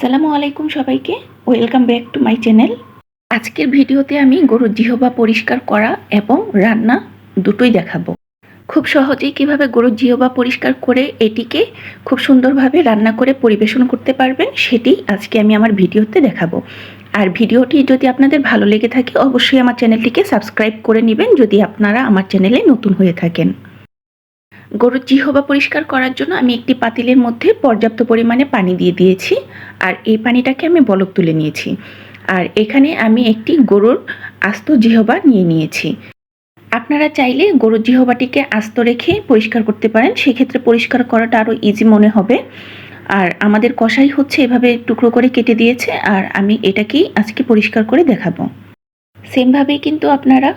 আসসালামু আলাইকুম সবাইকে। Welcome back to my channel আজকের ভিডিওতে আমি গরুর জিহবা পরিষ্কার করা এবং রান্না দুটোই দেখাবো। খুব সহজেই কীভাবে গরুর জিহবা পরিষ্কার করে এটিকে খুব সুন্দরভাবে রান্না করে পরিবেশন করতে পারবেন, সেটি আজকে আমি আমার ভিডিওতে দেখাবো। আর ভিডিওটি যদি আপনাদের ভালো লেগে থাকে, অবশ্যই আমার চ্যানেলটিকে সাবস্ক্রাইব করে নেবেন, যদি আপনারা আমার চ্যানেলে নতুন হয়ে থাকেন। গরুর জিহবা পরিষ্কার করার জন্য আমি একটি পাতিলের মধ্যে পর্যাপ্ত পরিমাণে পানি দিয়ে দিয়েছি আর এই পানিটাকে আমি বলক তুলে নিয়েছি। আর এখানে আমি একটি গরুর আস্ত জিহবা নিয়ে নিয়েছি। আপনারা চাইলে গরুর জিহবাটিকে আস্ত রেখে পরিষ্কার করতে পারেন, সেক্ষেত্রে পরিষ্কার করাটা আরও ইজি মনে হবে। আর আমাদের কষাই হচ্ছে এভাবে টুকরো করে কেটে দিয়েছে, আর আমি এটাকেই আজকে পরিষ্কার করে দেখাবো। সেমভাবেই কিন্তু আপনারা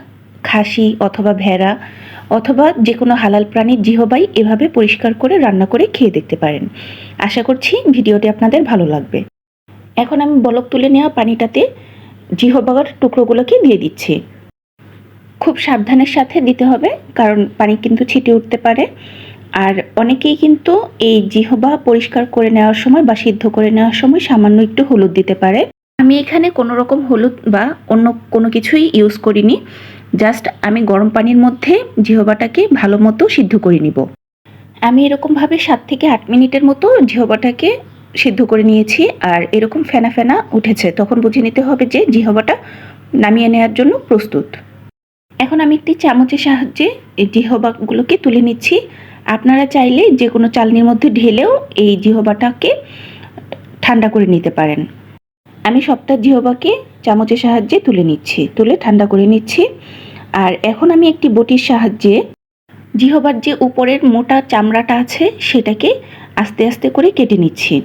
খাসি অথবা ভেড়া অথবা যে কোনো হালাল প্রাণীর জিহবাই এভাবে পরিষ্কার করে রান্না করে খেয়ে দেখতে পারেন। আশা করছি ভিডিওটি আপনাদের ভালো লাগবে। এখন আমি বলক তুলে নেওয়া পানিটাতে জিহবাগার টুকরোগুলোকে দিয়ে দিচ্ছি। খুব সাবধানের সাথে দিতে হবে, কারণ পানি কিন্তু ছিটে উঠতে পারে। আর অনেকেই কিন্তু এই জিহবা পরিষ্কার করে নেওয়ার সময় বা সিদ্ধ করে নেওয়ার সময় সামান্য একটু হলুদ দিতে পারে। আমি এখানে কোনো রকম হলুদ বা অন্য কোনো কিছুই ইউজ করিনি। জাস্ট আমি গরম পানির মধ্যে জিহবাটাকে ভালো মতো সিদ্ধ করে নিব। আমি এরকমভাবে সাত থেকে আট মিনিটের মতো জিহবাটাকে সিদ্ধ করে নিয়েছি আর এরকম ফেনা ফেনা উঠেছে। তখন বুঝে নিতে হবে যে জিহবাটা নামিয়ে নেওয়ার জন্য প্রস্তুত। এখন আমি একটি চামচের সাহায্যে এই জিহবাগুলোকে তুলে নিচ্ছি। আপনারা চাইলে যে কোনো চালনির মধ্যে ঢেলেও এই জিহবাটাকে ঠান্ডা করে নিতে পারেন। আমি সবটা জিহবাকে চামচের সাহায্যে তুলে নিচ্ছি, তুলে ঠান্ডা করে নিচ্ছি। আর এখন আমি একটি বটির সাহায্যে জিহবার যে উপরের মোটা চামড়াটা আছে, সেটাকে আস্তে আস্তে করে কেটে নিচ্ছি।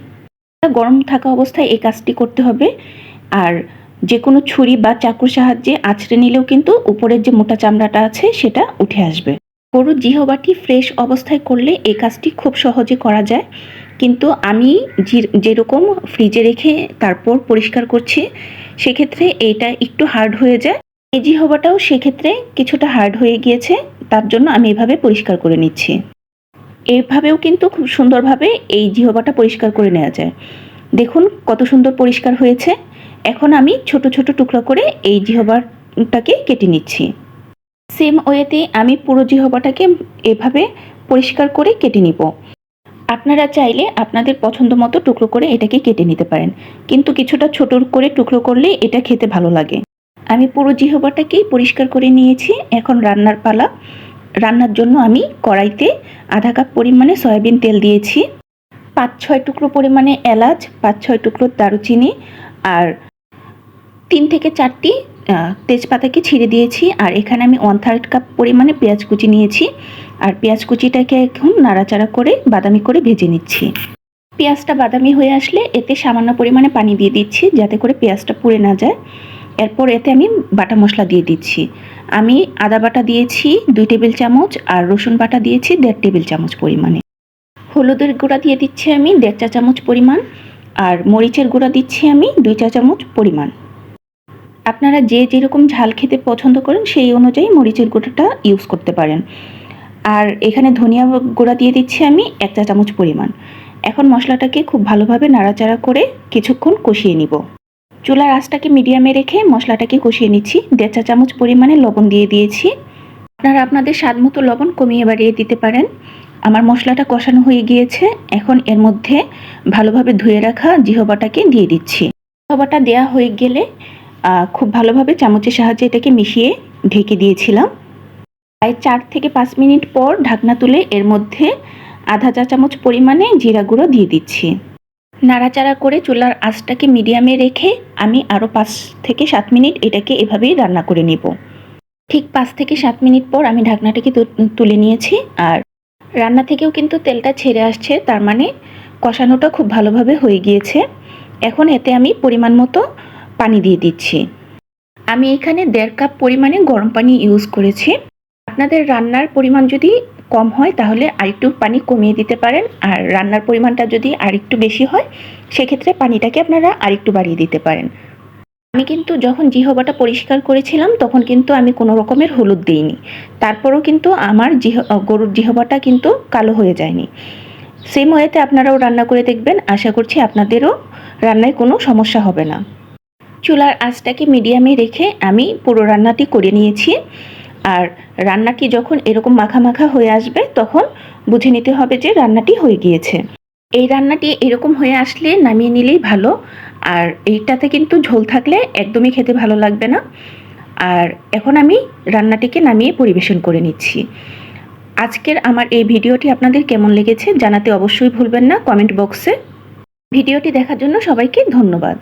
গরম থাকা অবস্থায় এই কাজটি করতে হবে। আর যে কোনো ছুরি বা চাকুর সাহায্যে আছড়ে নিলেও কিন্তু উপরের যে মোটা চামড়াটা আছে, সেটা উঠে আসবে। গরুর জিহবাটি ফ্রেশ অবস্থায় করলে এই কাজটি খুব সহজে করা যায়। কিন্তু আমি যেরকম ফ্রিজে রেখে তারপর পরিষ্কার করছি, সেক্ষেত্রে এটা একটু হার্ড হয়ে যায়। এই জিহবাটাও সেক্ষেত্রে কিছুটা হার্ড হয়ে গিয়েছে, তার জন্য আমি এভাবে পরিষ্কার করে নিচ্ছি। এভাবেও কিন্তু খুব সুন্দরভাবে এই জিহবাটা পরিষ্কার করে নেওয়া যায়। দেখুন কত সুন্দর পরিষ্কার হয়েছে। এখন আমি ছোট ছোট টুকরা করে এই জিহবাটাকে কেটে নিচ্ছি। সেম ওয়েতে আমি পুরো জিহবাটাকে এভাবে পরিষ্কার করে কেটে নিব। আপনারা চাইলে আপনাদের পছন্দ মতো টুকরো করে এটাকে কেটে নিতে পারেন। কিন্তু কিছুটা ছোট করে টুকরো করলে এটা খেতে ভালো লাগে। আমি পুরো জিহবাটাকেই পরিষ্কার করে নিয়েছি। এখন রান্নার পালা। রান্নার জন্য আমি কড়াইতে আধা কাপ পরিমাণে সয়াবিন তেল দিয়েছি। পাঁচ ছয় টুকরো পরিমাণে এলাচ পাঁচ ছয় টুকরো দারুচিনি আর তিন থেকে চারটি তেজপাতাকে ছিঁড়ে দিয়েছি। আর এখানে আমি ওয়ান থার্ড কাপ পরিমাণে পেঁয়াজ কুচি নিয়েছি। আর পেঁয়াজ কুচিটাকে এখন নাড়াচাড়া করে বাদামি করে ভেজে নিচ্ছি। পেঁয়াজটা বাদামি হয়ে আসলে এতে সামান্য পরিমাণে পানি দিয়ে দিচ্ছি যাতে করে পেঁয়াজটা পুড়ে না যায়। এরপর এতে আমি বাটা মশলা দিয়ে দিচ্ছি। আমি আদা বাটা দিয়েছি দুই টেবিল চামচ আর রসুন বাটা দিয়েছি দেড় টেবিল চামচ পরিমাণে। হলুদের গুঁড়া দিয়ে দিচ্ছি আমি দেড় চা চামচ পরিমাণ আর মরিচের গুঁড়া দিচ্ছি আমি দুই চা চামচ পরিমাণ। আপনারা যে যেরকম ঝাল খেতে পছন্দ করেন সেই অনুযায়ী মরিচের গুঁড়োটা ইউজ করতে পারেন। আর এখানে ধনিয়া গুঁড়া দিয়ে দিচ্ছি আমি এক চা চামচ পরিমাণ। এখন মশলাটাকে খুব ভালোভাবে নাড়াচাড়া করে কিছুক্ষণ কষিয়ে নিব। চুলার আঁচটাকে মিডিয়ামে রেখে মশলাটাকে কষিয়ে নিচ্ছি। দেড় চা চামচ পরিমাণে লবণ দিয়ে দিয়েছি। আপনারা আপনাদের স্বাদ মতো লবণ কমিয়ে বাড়িয়ে দিতে পারেন। আমার মশলাটা কষানো হয়ে গিয়েছে। এখন এর মধ্যে ভালোভাবে ধুয়ে রাখা জিহবাটাকে দিয়ে দিচ্ছি। জিহবাটা দেওয়া হয়ে গেলে খুব ভালোভাবে চামচের সাহায্যে এটাকে মিশিয়ে ঢেকে দিয়েছিলাম। প্রায় চার থেকে পাঁচ মিনিট পর ঢাকনা তুলে এর মধ্যে আধা চা চামচ পরিমাণে জিরা গুঁড়ো দিয়ে দিচ্ছি। নাড়াচাড়া করে চুলার আঁচটাকে মিডিয়ামে রেখে আমি আরও পাঁচ থেকে সাত মিনিট এটাকে এভাবেই রান্না করে নেব। ঠিক পাঁচ থেকে সাত মিনিট পর আমি ঢাকনাটাকে তুলে নিয়েছি আর রান্না থেকেও কিন্তু তেলটা ছেড়ে আসছে, তার মানে কষানোটা খুব ভালোভাবে হয়ে গিয়েছে। এখন এতে আমি পরিমাণ মতো পানি দিয়ে দিচ্ছি। আমি এখানে দেড় কাপ পরিমাণে গরম পানি ইউজ করেছি। আপনাদের রান্নার পরিমাণ যদি কম হয়, তাহলে আরেকটু পানি কমিয়ে দিতে পারেন। আর রান্নার পরিমাণটা যদি আরেকটু বেশি হয়, সেক্ষেত্রে পানিটাকে আপনারা আরেকটু বাড়িয়ে দিতে পারেন। আমি কিন্তু যখন জিহবাটা পরিষ্কার করেছিলাম, তখন কিন্তু আমি কোনো রকমের হলুদ দিইনি। তারপরও কিন্তু আমার জিহ, গরুর জিহবাটা কিন্তু কালো হয়ে যায়নি। সেম ওয়েতে আপনারাও রান্না করে দেখবেন। আশা করছি আপনাদেরও রান্নায় কোনো সমস্যা হবে না। চুলার আঁচটাকে মিডিয়ামে রেখে আমি পুরো রান্নাটি করে নিয়েছি। আর রান্নাটি যখন এরকম মাখা মাখা হয়ে আসবে, তখন বুঝে নিতে হবে যে রান্নাটি হয়ে গিয়েছে। এই রান্নাটি এরকম হয়ে আসলে নামিয়ে নিলেই ভালো, আর এইটাতে কিন্তু ঝোল থাকলে একদমই খেতে ভালো লাগবে না। আর এখন আমি রান্নাটিকে নামিয়ে পরিবেশন করে নিচ্ছি। আজকের আমার এই ভিডিওটি আপনাদের কেমন লেগেছে জানাতে অবশ্যই ভুলবেন না, কমেন্ট বক্সে। ভিডিওটি দেখার জন্য সবাইকে ধন্যবাদ।